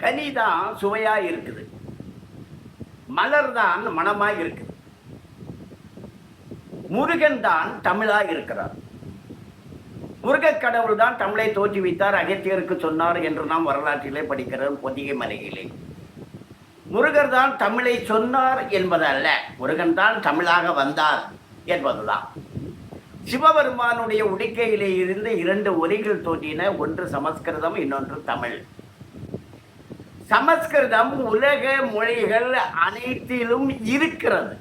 கனி தான் சுவையாக இருக்குது. மலர் தான் மனமாக இருக்குது. முருகன் தான் தமிழாக இருக்கிறார். முருகக் கடவுள் தான் தமிழை தோற்றுவித்தார் அகத்தியருக்கு சொன்னார் என்று நாம் வரலாற்றிலே படிக்கிறோம் பொதிகை மலையிலே. முருகர் தான் தமிழை சொன்னார் என்பதல்ல முருகன் தான் தமிழாக வந்தார் என்பதுதான். சிவபெருமானுடைய உடுக்கையிலே இருந்து இரண்டு ஒலிகள் தோன்றின ஒன்று சமஸ்கிருதம் இன்னொன்று தமிழ். சமஸ்கிருதம் உலக மொழிகள் அனைத்திலும் இருக்கிறது.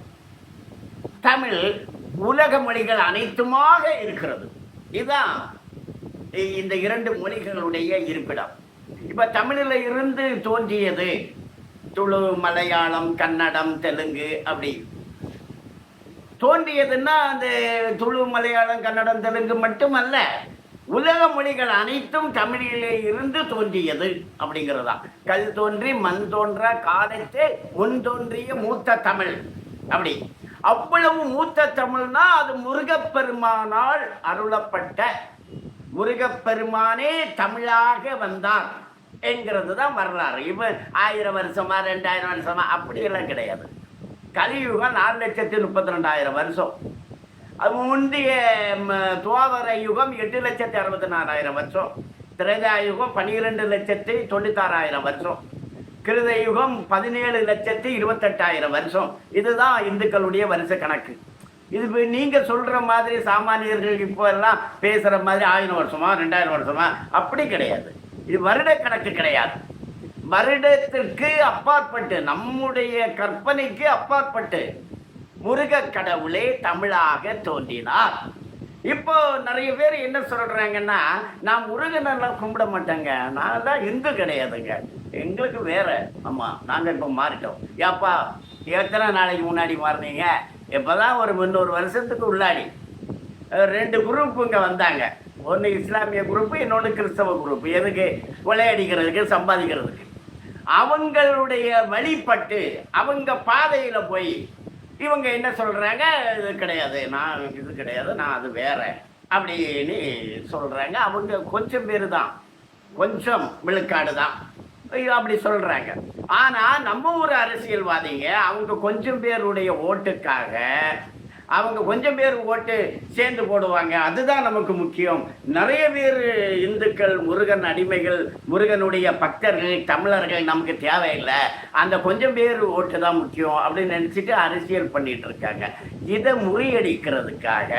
தமிழ் உலக மொழிகள் அனைத்துமாக இருக்கிறது. இதுதான் இந்த இரண்டு மொழிகளுடைய இருப்பிடம். இப்ப தமிழில் இருந்து தோன்றியது துளு மலையாளம் கன்னடம் தெலுங்கு அப்படி. தோன்றியதுன்னா அந்த துளு மலையாளம் கன்னடம் தெலுங்கு மட்டுமல்ல. உலக மொழிகள் அனைத்தும் தமிழிலே இருந்து தோன்றியது அப்படிங்கிறதா. கல் தோன்றி மண் தோன்ற காலத்தே முன் தோன்றிய மூத்த தமிழ் அப்படி. அவ்வளவு மூத்த தமிழ்னா அது முருகப்பெருமானால் அருளப்பட்ட முருகப்பெருமானே தமிழாக வந்தார் என்கிறது தான் வரலாறு. இவன் ஆயிரம் வருஷமா ரெண்டாயிரம் வருஷமா அப்படியெல்லாம் கிடையாது. கலியுகம் நாலு லட்சத்தி முப்பத்தி ரெண்டாயிரம் வருஷம். முந்தைய ம, துவாபர யுகம் எட்டு லட்சத்தி அறுபத்தி நாலாயிரம் வருஷம். திரேதா யுகம் பன்னிரெண்டு லட்சத்தி தொண்ணூத்தாறாயிரம் வருஷம். கிருத யுகம் பதினேழு லட்சத்தி இருபத்தெட்டாயிரம் வருஷம். இதுதான் இந்துக்களுடைய வருஷ கணக்கு. இது நீங்கள் சொல்கிற மாதிரி சாமானியர்கள் இப்போ எல்லாம் மாதிரி ஆயிரம் வருஷமா ரெண்டாயிரம் வருஷமா? அப்படி கிடையாது. இது வருட கணக்கு கிடையாது. வருடத்திற்கு அப்பாற்பட்டு நம்முடைய கற்பனைக்கு அப்பாற்பட்டு முருகக் கடவுளே தமிழாக தோன்றினார். இப்போ நிறைய பேர் என்ன சொல்றாங்கன்னா நான் முருகனெல்லாம் கும்பிட மாட்டேங்க. நான் தான் இந்து கிடையாதுங்க. எங்களுக்கு வேற. ஆமா நாங்க இப்போ மாறிட்டோம். ஏப்பா எத்தனை நாளைக்கு முன்னாடி மாறினீங்க? இப்போதான் ஒரு முந்நூறு வருஷத்துக்கு உள்ளாடி. ரெண்டு குரூப் இங்கே வந்தாங்க. ஒன்று இஸ்லாமிய குரூப் இன்னொன்று கிறிஸ்தவ குரூப். எதுக்கு? கொலையடிக்கிறதுக்கு சம்பாதிக்கிறதுக்கு. அவங்களுடைய வழிபட்டு அவங்க பாதையில போய் இவங்க என்ன சொல்கிறாங்க இது கிடையாது. நான் இது கிடையாது. நான் அது வேற. அப்படின்னு சொல்கிறாங்க அவங்க கொஞ்சம் பேர் தான் கொஞ்சம் விழுக்காடு தான் ஐயோ, அப்படி சொல்கிறாங்க ஆனால் நம்ம ஊர் அரசியல்வாதிங்க அவங்க கொஞ்சம் பேருடைய ஓட்டுக்காக அவங்க கொஞ்சம் பேர் ஓட்டு சேர்ந்து போடுவாங்க. அதுதான் நமக்கு முக்கியம். நிறைய பேர் இந்துக்கள் முருகன் அடிமைகள் முருகனுடைய பக்தர்கள் தமிழர்கள் நமக்கு தேவையில்லை. அந்த கொஞ்சம் பேர் ஓட்டு தான் முக்கியம் அப்படின்னு நினச்சிட்டு அரசியல் பண்ணிட்டு இருக்காங்க. இதை முறியடிக்கிறதுக்காக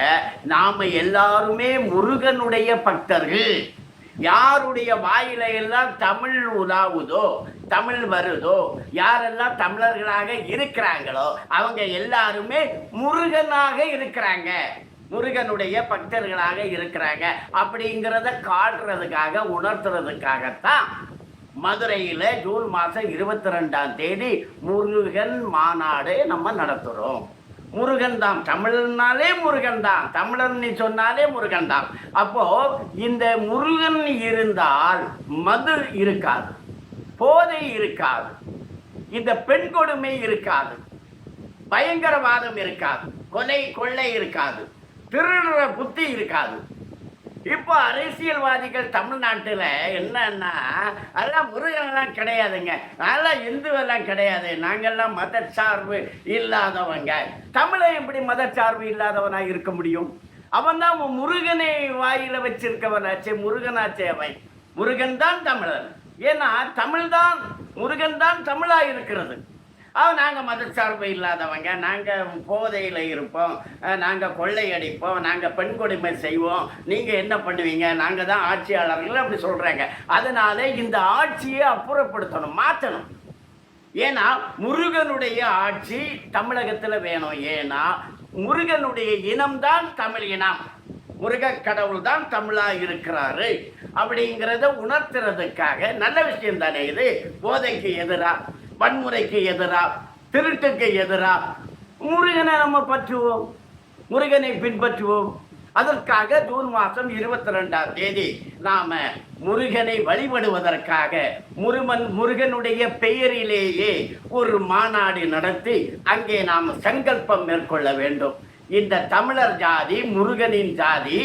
நாம் எல்லாருமே முருகனுடைய பக்தர்கள். யாருடைய வாயில எல்லாம் தமிழ் உலாவுதோ தமிழ் வருதோ யாரெல்லாம் தமிழர்களாக இருக்கிறாங்களோ அவங்க எல்லாருமே முருகனாக இருக்கிறாங்க. முருகனுடைய பக்தர்களாக இருக்கிறாங்க. அப்படிங்கிறத காட்டுறதுக்காக உணர்த்துறதுக்காகத்தான் மதுரையில் ஜூன் மாதம் இருபத்தி ரெண்டாம் தேதி முருகன் மாநாடு நம்ம நடத்துகிறோம் முருகன் தான் தமிழர்னாலே முருகன் தான் தமிழர்னு சொன்னாலே முருகன் தான் அப்போ இந்த முருகன் இருந்தால் மது இருக்காது. போதை இருக்காது. இந்த பெண் கொடுமை இருக்காது. பயங்கரவாதம் இருக்காது. கொலை கொள்ளை இருக்காது. திருடுற புத்தி இருக்காது. இப்போ அரசியல்வாதிகள் தமிழ்நாட்டில் என்னன்னா அதெல்லாம் முருகனெல்லாம் கிடையாதுங்க. அதெல்லாம் இந்துவெல்லாம் கிடையாது. நாங்கெல்லாம் சார்பு இல்லாதவங்க. தமிழை எப்படி மதச்சார்பு இல்லாதவனாக இருக்க முடியும்? அவன் தான் முருகனை வாயில் வச்சிருக்கவனாச்சே முருகனாச்சே அவன். முருகன் தான் தமிழன். ஏன்னா தமிழ் தான் முருகன் தான் தமிழாக இருக்கிறது. நாங்கள் மதச்சார்பு இல்லாதவங்க. நாங்கள் போதையில் இருப்போம். நாங்கள் கொள்ளையடிப்போம். நாங்கள் பெண் கொடுமை செய்வோம். நீங்கள் என்ன பண்ணுவீங்க? நாங்கள் தான் ஆட்சியாளர்கள் அப்படி சொல்கிறாங்க அதனால இந்த ஆட்சியை அப்புறப்படுத்தணும் மாற்றணும். ஏன்னா முருகனுடைய ஆட்சி தமிழகத்தில் வேணும். ஏன்னா முருகனுடைய இனம்தான் தமிழ் இனம். முருக கடவுள் தான் தமிழா இருக்கிறாரு அப்படிங்கிறத உணர்த்துறதுக்காக நல்ல விஷயம் தானே இது? போதைக்கு எதிராக வன்முறைக்கு எதிராக திருட்டுக்கு எதிராக முருகனை நம்ம பற்றுவோம். முருகனை பின்பற்றுவோம். அதற்காக ஜூன் மாதம் இருபத்தி ரெண்டாம் தேதி நாம முருகனை வழிபடுவதற்காக முருகன் முருகனுடைய பெயரிலேயே ஒரு மாநாடு நடத்தி அங்கே நாம் சங்கல்பம் மேற்கொள்ள வேண்டும். இந்த தமிழர் ஜாதி முருகனின் ஜாதி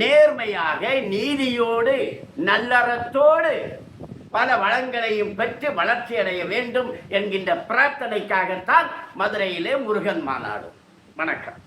நேர்மையாக நீதியோடு நல்லறத்தோடு பல வளங்களையும் பெற்று வளர்ச்சி அடைய வேண்டும் என்கின்ற பிரார்த்தனைக்காகத்தான் மதுரையிலே முருகன் மாநாடு. வணக்கம்.